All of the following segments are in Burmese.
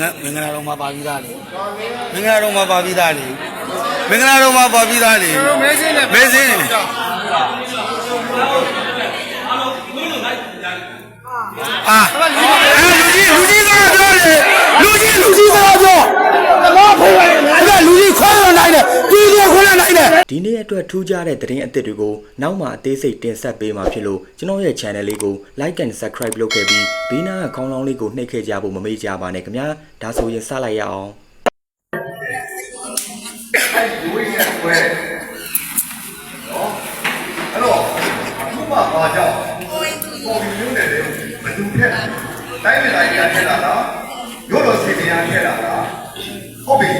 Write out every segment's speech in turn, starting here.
ငါမင်္ဂလာတော်မှာပါပြီးသားလေမင်္ဂလာတော်မှာပါပြီးသားလေမင်္ဂလာတော်မှာပါပြီးသားလေမဲစင်းနဲ့မဲစင်းအာအဲလူကြီးလူကြီးကပြောတယ်လူကြီးလူကြီးကပြောတော့ဖေးရတယ်အဲ့လူကြီးခွဲရနိုင်တယ် ပြည်သူခွဲရနိုင်တယ်ဒီနေ့အတွက်ထူးခြားတဲ့သတင်းအသစ်တွေကိုနောက်မှအသေးစိတ်တင်ဆက်ပေးမှာဖြစ်လို့ကျွန်တော်ရဲ့ channel လေးကို like and subscribe လုပ်ခဲ့ပြီးဘေးနားကခေါင်းလောင်းလေးကိုနှိပ်ခဲ့ကြဖို့မမေ့ကြပါနဲ့ခင်ဗျာဒါဆိုရင်စလိုက်ရအောင်အဲ့ဒီဝိညာဉ်ကွဲနော်အဲ့တော့ဘုမဘာကြောင့်ပေါ်ပြီးမျိုးနဲ့လေဘယ်သူထက်တိုင်းပြည်တိုင်းကထက်လာလားရိုးတော်စီပြန်ထက်လာလားဟုတ်ပြီ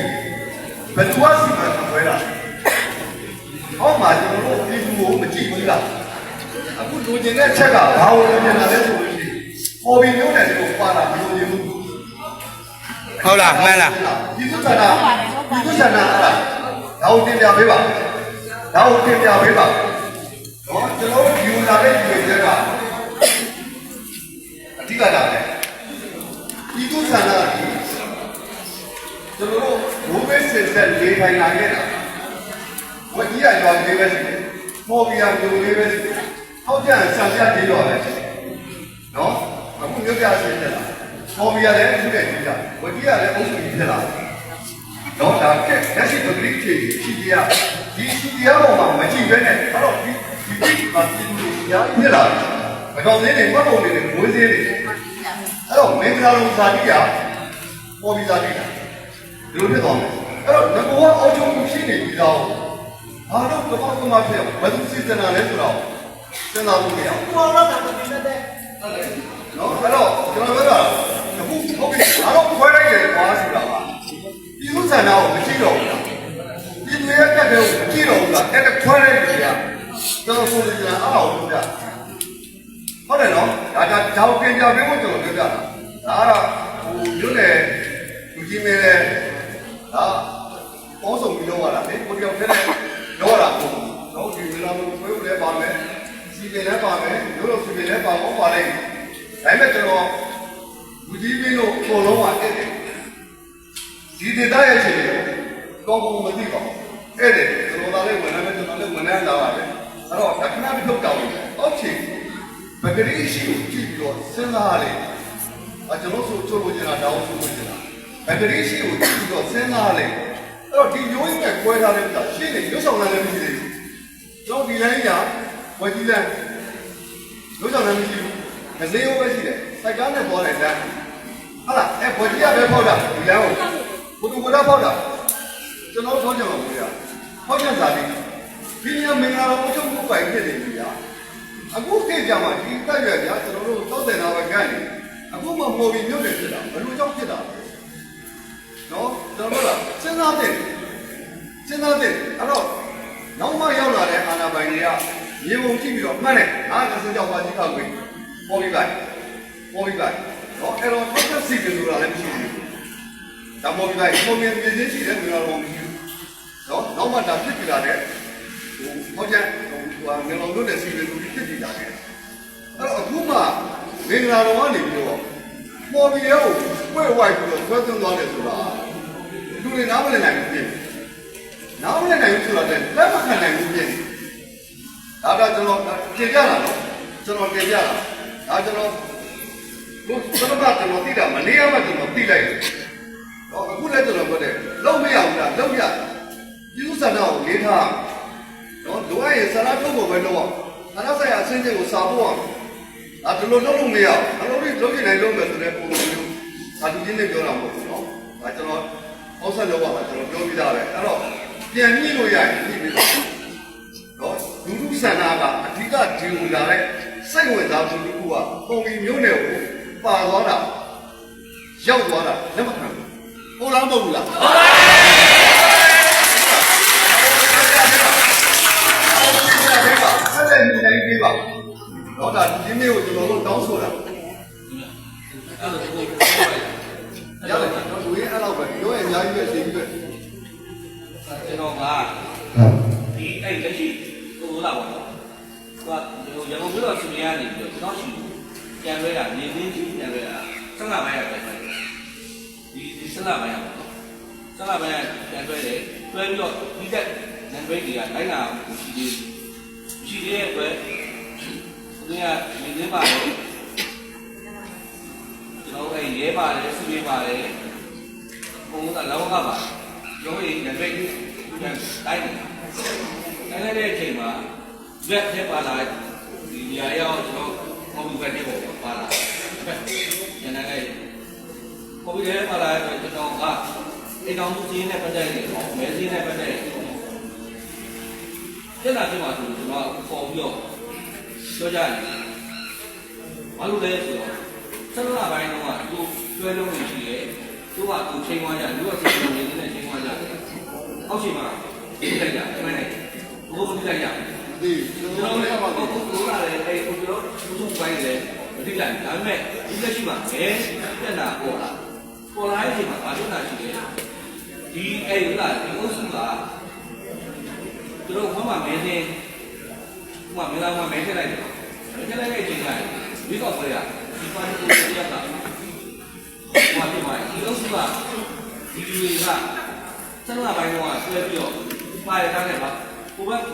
ဘယ်သူကစီမံခွဲလာ ဟောမှာကျွန်တော်တို့ပြည်သူကိုမကြည့်ဘူးလားအခုလူကျင်တဲ့ချက်ကဘာလို့လဲပြန်လာလဲဆိုလို့ရှိရင်ပေါ်ပြီးမျိုးနဲ့ကိုပါလာမလို့ဘူးဟုတ်လားမှန်လားဒီသုခနာဒီသုခနာအဲ့ဒါဒါကိုတင်ပြပေးပါဒါကိုတင်ပြပေးပါတော့ကျွန်တော်တို့ယူလာတဲ့ဒီတွေကအဓိကတာလေဒီသုခနာဒီကျွန်တော်တို့ဘိုးဘေးစင်ဆက်လေးထိုင်လာခဲ့တာ ဝကြီးရရွာလေးပဲရှိတယ်မော်ဘီယာမျိုးလေးပဲရှိတယ်ဟောက်ပြန်ဆံပြသေးတော့ပဲနော်အခုမျိုးပြဆင်းတယ်လားမော်ဘီယာလည်းအခုတည်းကြီးတာဝကြီးရလည်းအုပ်စုကြီးဖြစ်လာတယ်တော့ဒါကလက်ရှိပဂရိချေရှိပြရဒီရှိပြရပေါ်မှာမကြည့်ပဲနဲ့အဲ့တော့ဒီဒီဒီမှာဒီလိုညာပြလာတယ်မတော်သေးတယ်မှတ်ပုံတွေနဲ့ငွေသေးတယ်အဲ့တော့မင်္ဂလာလုံးဇာတိကပေါ်ပြီးဇာတိလားဒီလိုဖြစ်သွားမယ်အဲ့တော့ငဘောအောက်ချုံရှိနေပြီး တော့ဘာလို့ကတော့ကမှဖြစ်ဘယ်သူစစ်စနာလဲဆိုတော့စဉ်းစားလို့မရဘူးဘောတော့တာပြနေတဲ့နော်အဲ့တော့ကျွန်တော်ပြောတာအခုဟုတ်ပြီအားလုံးခွဲလိုက်တယ်ဘာဆိုတာပါပြည်သူဆန္ဒကိုမကြည့်တော့ဘူးလားပြည်သူရဲ့တက်တဲ့ကိုမကြည့်တော့ဘူးလားတက်တဲ့ခွဲတဲ့လူတွေကကျွန်တော်ဆိုနေတာအားအောင်လို့ပြဟုတ်တယ်နော်ဒါဒါဒါကိုပြင်ပြပေးဖို့ကျွန်တော်ပြောပြတာဒါကတော့ဟိုမြို့နယ်လူကြီးမင်းလဲဒါပေါင်းစုံပြီးတော့ရတာလေကိုတယောက်တည်းနဲ့တော့ ရတာပေါ့နော်ဒီမလာလို့ပြောလဲပါမယ်စီပင်လည်းပါမယ်မြို့လို့စီပင်လည်းပါအောင်ပါလိုက်ဒါပေမဲ့ကျွန်တော်လူကြီးမင်းတို့အကုန်လုံးကတက်တယ်ဒီဒေတာရဲ့အခြေအနေကိုကောင်းကောင်းမသိပါဘူး။အဲ့ဒါကျွန်တော်သားလေးဝန်ထမ်းပဲကျွန်တော်လည်းဝန်ထမ်းလာပါတယ်။အဲ့တော့တခဏပြီးထုတ်တောင်းတယ်။အောက်ချိန်ပဂရိရှိကိုကြည့်ပြီးတော့စဉ်းစားရတယ်။အကျွန်တော်ဆိုချိုးလို့ကျင်တာတောင်းဆိုလို့ကျင်တာ။ပဂရိရှိကိုကြည့်ပြီးတော့စဉ်းစားရတယ်။အဲ့ တော့ဒီရိုးရင်းနဲ့ကွဲထားတဲ့ဥစ္စာရှင်းနေရွတ်ဆောင်လာလည်းမရှိသေးဘူး။ကျွန်တော်ဒီလိုင်းကဝက်ကြီးလန်းရွတ်ဆောင်လည်းမရှိဘူး။မစင်းရောပဲရှိတယ်။စိုက်ကားနဲ့ပေါ်တယ်လမ်း။ဟုတ်လား။အဲ့ဝက်ကြီးကပဲပေါက်တာဒီလမ်းကိုဘုသူကလည်းပေါက်တာကျွန်တော်ထောက်ကြမှာဘူးဗျာ။ထောက်ကြစားတယ်။ဒီညမင်္ဂလာတော့အချုပ်ကိုပိုင်ဖြစ်နေပြီဗျာ။အခုခေတ်ကြမှာဒီတက်ရွယ်ဗျာကျွန်တော်တို့သောက်တယ်နာပဲကန့်နေ။အခုမှပေါ်ပြီးမြုပ်နေဖြစ်တာဘယ်လိုကြောင့်ဖြစ်တာလဲ။ နော်ကျွန်တော်တို့ကစဉ်းစားတယ်စဉ်းစားတယ်အဲ့တော့နောက်မှရောက်လာတဲ့အာနာပိုင်တွေကရေပုံကြည့်ပြီးတော့မှတ်တယ်။အားကစကြောက်ပါကြီးခောက်ပြီးပေါ်ပြီးလိုက်ပေါ်ပြီးလိုက်နော်အဲ့တော့ထောက်ချက်စီတယ်ဆိုတာလည်းမရှိဘူး။ဒါမော်ဘီလိုက်ပုံမြင်ပြင်းရှိတဲ့လူတော်မရှိဘူး။နော်နောက်မှဒါဖြစ်ပြလာတဲ့ဟိုဟောချက်ဟိုဟာငလုံးတို့နဲ့စီရီလူဖြစ်ပြလာတယ်။အဲ့တော့အခုမှမင်္ဂလာတော်ကနေပြီးတော့မော်ဘီရဲ့ကို ဝဲဝိုက်ပြီးတော့ဆွဲသွင်းသွားတယ်ဆိုတာလူတွေနားမလည်နိုင်ဘူးဖြစ်။နားမလည်နိုင်ဘူးဆိုတာလည်းလက်မခံနိုင်ဘူးဖြစ်။ဒါတော့ကျွန်တော်ပြင်ပြလာတော့ကျွန်တော်ပြင်ပြလာ။ဒါကျွန်တော်ဘုရားကျွန်တော်သိတာမနေရမှကျွန်တော်သိလိုက်တယ်။တော့အခုလည်းကျွန်တော်ပြောတယ်လုံးမရဘူးလားလုံးရပြည်သူ့ဆန္ဒကိုလေးထားနော်လိုအပ်ရင်ဆန္ဒထုတ်ဖို့ပဲလုပ်အောင်ဆန္ဒဆိုင်ရာအဆင့်ချင်းကိုစာဖို့အောင်ဒါဒီလိုလုပ်လို့မရဘူးအလုံးကြီးလုပ်နေနိုင်လို့မယ်ဆိုတဲ့ပုံစံမျိုး ဒါလူချင်းတွေပြောတာမဟုတ်ဘူးနော်ဒါကျွန်တော်ဟောဆက်လုပ်ပါမယ်ကျွန်တော်ပြောပြတာပဲအဲ့တော့ပြန်ညှိလို့ရရင်ညှိပြီးတော့နော်လူလူဆန္ဒကအဓိကဒီလိုလာတဲ့စိတ်ဝင်စားမှုတစ်ခုကပုံပြီးမျိုးနယ်ကိုပါသွားတာရောက်သွားတာလက်မခံဘူးဟုတ်လားမဟုတ်ဘူးလားဟုတ်ပါဘူးအဲ့ဒါညီတိုင်းပြေးပါတော့ဒါဒီနေ့ကိုကျွန်တော်တို့တောင်းဆိုတာ ရတယ်တော့လူရင်းအဲ့လောက်ပဲပြောရင်အများကြီးပဲသိပြီးပဲကျွန်တော်ကဒီအဲ့လက်ရှိဟိုလာပါတော့ဟိုရန်ကုန်မြို့တော်စီမံကနေပြီးတော့ကျွန်တော်ရှိပြန်လွဲတာနေသိချင်းပြန်လွဲတာဆက်လာပိုင်းရတယ်ဒီဒီဆက်လာပိုင်းရပါတော့ဆက်လာပိုင်းပြန်တွဲတယ်တွဲပြီးတော့ဒီကနံပါတ်တွေကလိုက်လာရှိသေးရှိသေးတဲ့အတွက်ဒီကဒီနေ့ပါတယ်ကျွန်တော်အဲ့ရဲ ပါတယ်စီရေးပါတယ်ဘုံကလောကပါရောရင်နံပါတ်ကြီးပြန်တိုင်းတယ်တိုင်းတဲ့အချိန်မှာရက်ထဲပါလာဒီနေရာရောက်ကျွန်တော်ကွန်ပျူတာနဲ့ပေါ့ပါလာညနေလေးကိုဗစ်ရဲ့ပါလာတဲ့ကျွန်တော်ကအိမ်တော်မှုကြီးနဲ့ပတ်သက်နေတော့မဲကြီးနဲ့ပတ်သက်နေတော့တက်လာပြမှာဆိုကျွန်တော်ပေါ်ပြီးတော့ပြောကြတယ်ဘာလို့လဲဆိုတော့ဆက်လာပိုင်းတော့သူ ကျွဲလုံးနေရှိတယ်သူကသူချိန်သွားကြသူကချိန်နေနေတဲ့ချိန်သွားကြအောက်ချိန်မှာဒီလိုက်ကြကျွဲနေဘိုးဘိုးဒီလိုက်ကြဒီကျွကျွန်န်တော်တော်တို့လည်းကပါဘုဘလာတယ်အဲကျွန်တော်သူ့ပိုင်းလည်းမသိလိုက်ဒါပေမဲ့ဒီလက်ရှိမှာဘယ်တက်လာပေါ်လာပေါ်လာတဲ့အချိန်မှာဘာလို့လာရှိလဲဒီအဲလာဒီအုပ်စုကသူတို့ဘုမမဲနေဘုမမဲလာမှာမဲထည့်လိုက်တယ်မဲထည့်လိုက်တဲ့အချိန်ကဒီတော့ပေါ်ရဒီပါတီကိုပြတ်တာ လူတွေကဆက်လာပိုင်းတော့ဆွဲပြီးတော့ပါရတဲ့ပါကိုဘက်က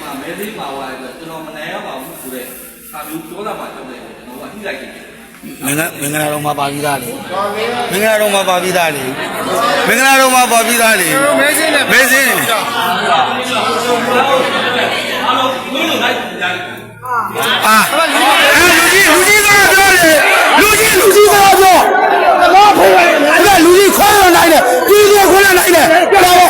မှမဲသေးပါသွားတယ်ကျွန်တော်မနိုင်ရပါဘူးဆိုတော့အာမျိုးပြောတာမှတော့တယ်ကျွန်တော်ကနှိလိုက်တယ်မင်္ဂမင်္ဂလာတော်မှာပါပြီးသားလေပါလေမင်္ဂလာတော်မှာပါပြီးသားလေမင်္ဂလာတော်မှာပါပြီးသားလေမဲစင်းနဲ့မဲစင်းအားလုံးဝင်းလို့လိုက်ကြတယ်အာအဲလူကြီးလူကြီးကပြောတယ်လူကြီးလူ ကြီးက